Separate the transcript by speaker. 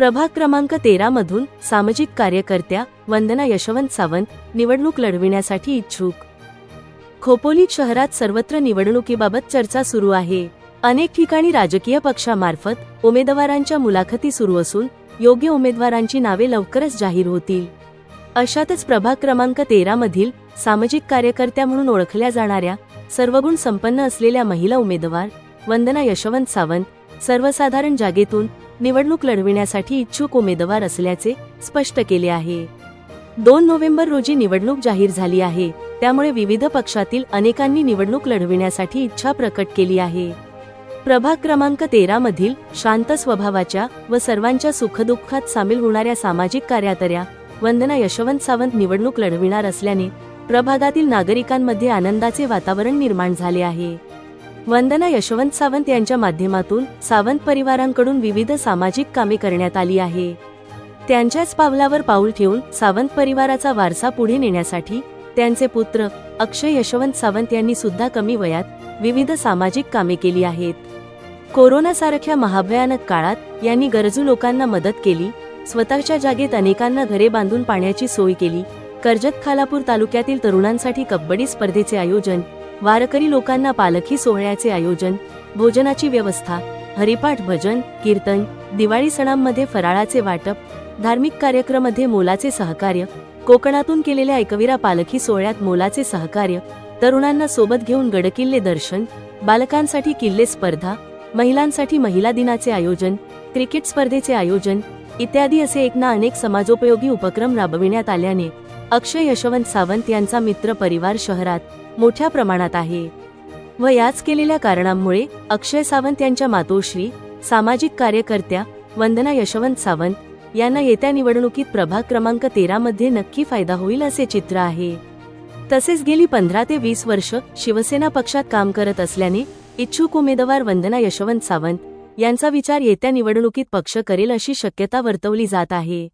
Speaker 1: प्रभाग क्रमांक तेरा मधून सामाजिक कार्यकर्त्या वंदना यशवंत सावंत निवडणूक लढविण्यासाठी इच्छुक. खोपोली शहरात सर्वत्र निवडणुकीबाबत चर्चा सुरू आहे. अनेक ठिकाणी राजकीय पक्षामार्फत उमेदवारांच्या मुलाखती सुरू असून योग्य उमेदवारांची नावे लवकरच जाहीर होतील. अशातच प्रभाग क्रमांक तेरा मधील सामाजिक कार्यकर्त्या म्हणून ओळखल्या जाणाऱ्या सर्वगुण संपन्न असलेल्या महिला उमेदवार वंदना यशवंत सावंत सर्वसाधारण जागेतून निवडणूक लढविण्यासाठी इच्छुक उमेदवार असल्याचे स्पष्ट केले आहे. दोन नोव्हेंबर रोजी निवडणूक जाहीर झाली आहे त्यामुळे विविध पक्षातील अनेकांनी निवडणूक लढविण्यासाठी इच्छा प्रकट केली आहे. प्रभाग क्रमांक तेरा मधील शांत स्वभावाच्या व सर्वांच्या सुखदुःखात सामील होणाऱ्या सामाजिक कार्यातऱ्या वंदना यशवंत सावंत निवडणूक लढविणार असल्याने प्रभागातील नागरिकांमध्ये आनंदाचे वातावरण निर्माण झाले आहे. वंदना यशवंत सावंत यांच्या माध्यमातून सावंत परिवारांकडून विविध सामाजिक कामे करण्यात आली आहे. त्यांच्याच पावलावर पाऊल ठेवून सावंत परिवाराचा वारसा पुढे नेण्यासाठी त्यांचे पुत्र अक्षय यशवंत सावंत यांनी सुद्धा कमी वयात विविध सामाजिक कामे केली आहेत. कोरोनासारख्या महाभयानक काळात यांनी गरजू लोकांना मदत केली स्वतःच्या जागेत अनेकांना घरे बांधून पाण्याची सोय केली कर्जत खालापूर तालुक्यातील तरुणांसाठी कबड्डी स्पर्धेचे आयोजन वारकरी लोकांना पालखी सोहळ्याचे आयोजन भोजनाची व्यवस्था हरिपाठ भजन कीर्तन दिवाळी सणांमध्ये फराळाचे वाटप धार्मिक कार्यक्रमामध्ये मोलाचे सहकार्य कोकणातून केलेल्या एकविरा पालखी सोहळ्यात मोलाचे सहकार्य तरुणांना सोबत घेऊन गडकिल्ले दर्शन बालकांसाठी किल्ले स्पर्धा महिलांसाठी महिला दिनाचे आयोजन क्रिकेट स्पर्धेचे आयोजन इत्यादी असे एक ना अनेक समाजोपयोगी उपक्रम राबविण्यात आल्याने अक्षय यशवंत सावंत यांचा मित्र परिवार शहरात मोठ्या प्रमाणात आहे. व याच केलेल्या कारणांमुळे अक्षय सावंत यांच्या मातोश्री सामाजिक कार्यकर्त्या वंदना यशवंत सावंत यांना येत्या निवडणुकीत प्रभाग क्रमांक तेरा मध्ये नक्की फायदा होईल असे चित्र आहे. तसेच गेली पंधरा ते वीस वर्ष शिवसेना पक्षात काम करत असल्याने इच्छुक उमेदवार वंदना यशवंत सावंत यांचा विचार येत्या निवडणुकीत पक्ष करेल अशी शक्यता वर्तवली जात आहे.